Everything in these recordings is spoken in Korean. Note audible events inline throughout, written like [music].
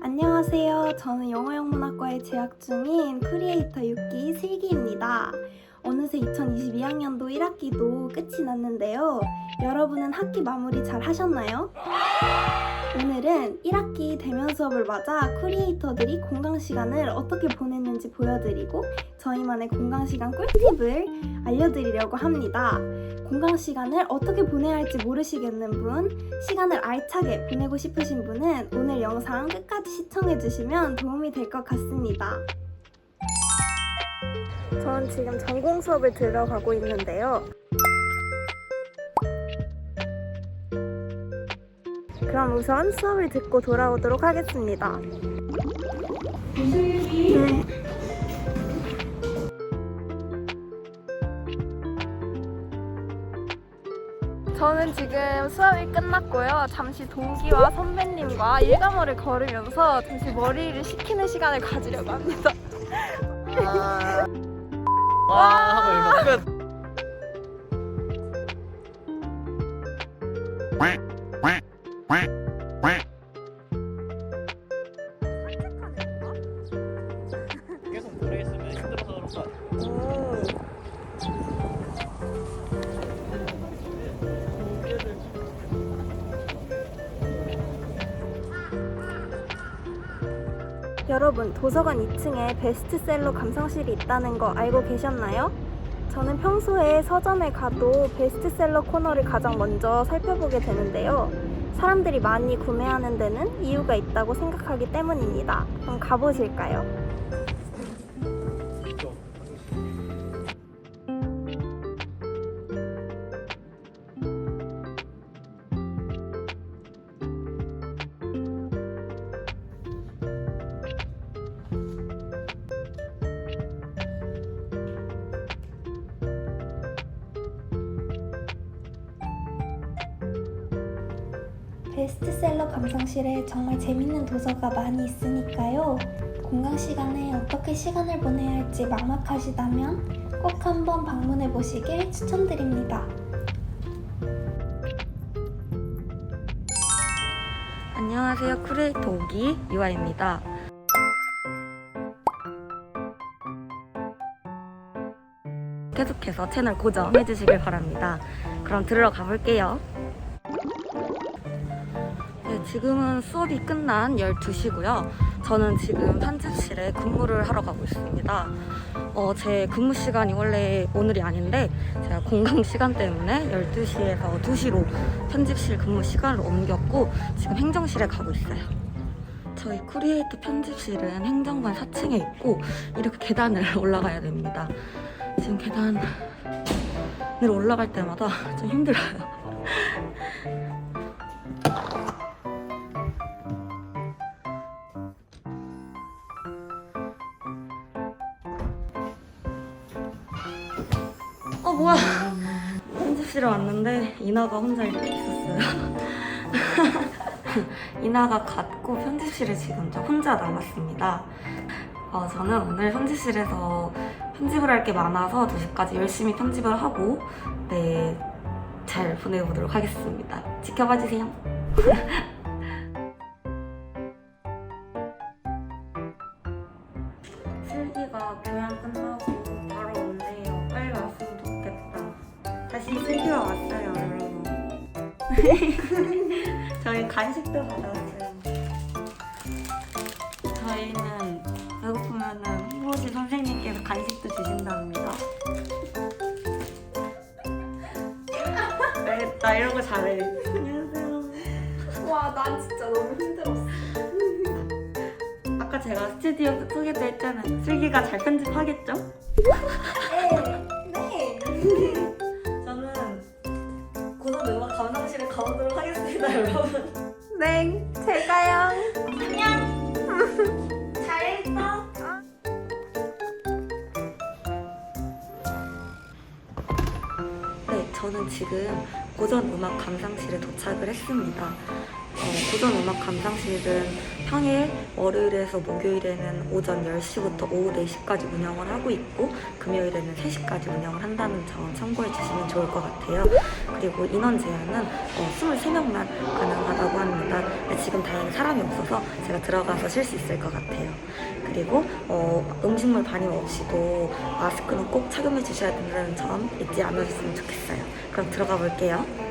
안녕하세요. 저는 영어영문학과에 재학 중인 크리에이터 6기 슬기입니다. 어느새 2022학년도 1학기도 끝이 났는데요. 여러분은 학기 마무리 잘 하셨나요? 오늘은 1학기 대면 수업을 맞아 크리에이터들이 공강 시간을 어떻게 보냈는지 보여드리고 저희만의 공강 시간 꿀팁을 알려드리려고 합니다. 공강 시간을 어떻게 보내야 할지 모르시겠는 분, 시간을 알차게 보내고 싶으신 분은 오늘 영상 끝까지 시청해주시면 도움이 될 것 같습니다. 저는 지금 전공 수업을 들어가고 있는데요. 그럼 우선 수업을 듣고 돌아오도록 하겠습니다. 네. 저는 지금 수업이 끝났고요. 잠시 동기와 선배님과 일과머를 걸으면서 잠시 머리를 식히는 시간을 가지려고 합니다. 와 하고 이거 끝. 계속 오래 있으면 힘들어서 그런 거. 여러분, 도서관 2층에 베스트셀러 감상실이 있다는 거 알고 계셨나요? 저는 평소에 서점에 가도 베스트셀러 코너를 가장 먼저 살펴보게 되는데요. 사람들이 많이 구매하는 데는 이유가 있다고 생각하기 때문입니다. 그럼 가보실까요? 베스트셀러 감상실에 정말 재밌는 도서가 많이 있으니까요. 공강 시간에 어떻게 시간을 보내야 할지 막막하시다면 꼭 한번 방문해 보시길 추천드립니다. 안녕하세요. 쿠레이터 오기 유아입니다. 계속해서 채널 고정해 주시길 바랍니다. 그럼 들어가 볼게요. 네, 지금은 수업이 끝난 12시고요. 저는 지금 편집실에 근무를 하러 가고 있습니다. 어, 제 근무 시간이 원래 오늘이 아닌데 제가 공강 시간 때문에 12시에서 2시로 편집실 근무 시간을 옮겼고 지금 행정실에 가고 있어요. 저희 크리에이터 편집실은 행정관 4층에 있고 이렇게 계단을 [laughs] 올라가야 됩니다. 지금 계단을 올라갈 때마다 좀 힘들어요. 어 뭐야? 편집실에 왔는데 이나가 혼자 이렇게 있었어요. [laughs] 이나가 갔고 편집실에 지금 저 혼자 남았습니다. 어, 저는 오늘 편집실에서 편집을 할 게 많아서 2시까지 열심히 편집을 하고 네, 잘 보내보도록 하겠습니다. 지켜봐 주세요 [laughs] [laughs] 저희 간식도 받아왔어요. 저희는 배고프면은 희보지 선생님께서 간식도 주신답니다. 알겠다, 이런 거 잘해. 안녕하세요. 와, 난 진짜 너무 힘들었어. 아까 제가 스튜디오 소개도 했잖아요. 슬기가 잘 편집하겠죠? 네. 가보도록 하겠습니다, 여러분. 네, 제가요. [laughs] 잘했어. 네, 저는 지금 고전 음악 감상실에 도착을 했습니다. 어, 고전 음악 감상실은 평일 월요일에서 목요일에는 오전 10시부터 오후 4시까지 운영을 하고 있고 금요일에는 3시까지 운영을 한다는 점 참고해 주시면 좋을 것 같아요. 그리고 인원 제한은 어, 23명만 가능하다고 합니다. 지금 다행히 사람이 없어서 제가 들어가서 쉴 수 있을 것 같아요. 그리고 어, 음식물 반입 없이도 마스크는 꼭 착용해 주셔야 된다는 점 잊지 않으셨으면 좋겠어요. 그럼 들어가 볼게요.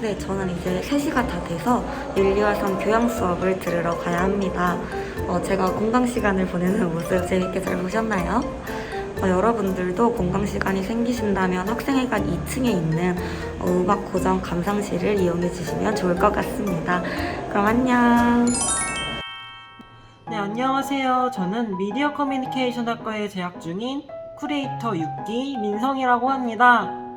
네, 저는 이제 3시가 다 돼서 윤리화성 교양 수업을 들으러 가야 합니다. 어, 제가 공강 시간을 보내는 모습 재밌게 잘 보셨나요? 어, 여러분들도 공강 시간이 생기신다면 학생회관 2층에 있는 어, 음악 고정 감상실을 이용해 주시면 좋을 것 같습니다. 그럼 안녕. 네, 안녕하세요. 저는 미디어 커뮤니케이션 학과에 재학 중인 쿠레이터 6기 민성이라고 합니다.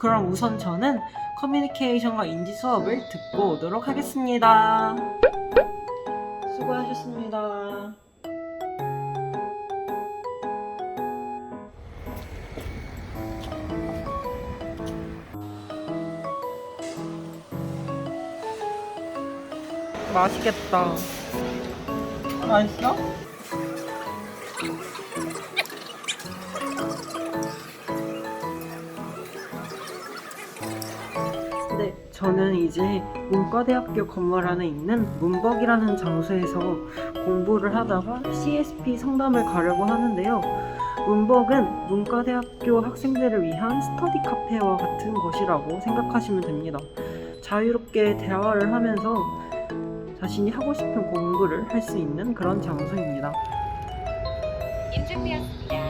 그럼 우선 저는 커뮤니케이션과 인지 수업을 듣고 오도록 하겠습니다. 수고하셨습니다. 맛있겠다. 맛있어? 저는 이제 문과대학교 건물 안에 있는 문벅이라는 장소에서 공부를 하다가 CSP 성담을 가려고 하는데요. 문벅은 문과대학교 학생들을 위한 스터디 카페와 같은 것이라고 생각하시면 됩니다. 자유롭게 대화를 하면서 자신이 하고 싶은 공부를 할 수 있는 그런 장소입니다. 인증되었습니다.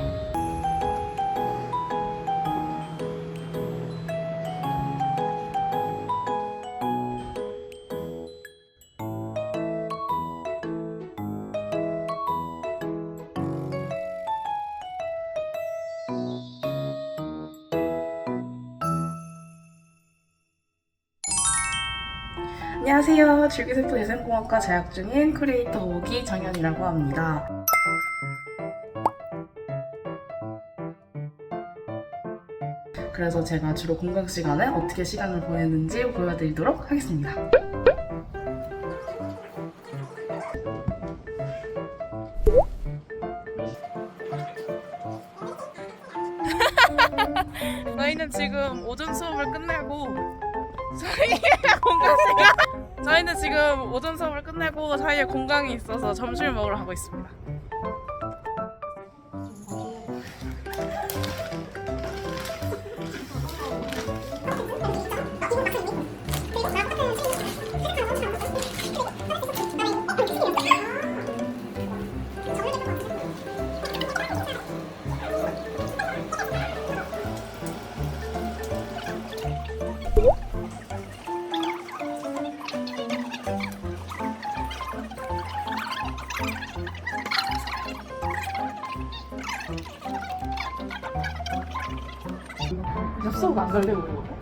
안녕하세요. 줄기세포 예생공학과 재학 중인 크리에이터 5기 정현이라고 합니다. 그래서 제가 주로 공강 시간에 어떻게 시간을 보내는지 보여드리도록 하겠습니다. [laughs] 저희는 지금 오전 수업을 끝내고 저희의 공강 시간 저희는 지금 오전 수업을 끝내고 사이에 공강이 있어서 점심을 먹으러 가고 있습니다. 엽서가 안 갈래 고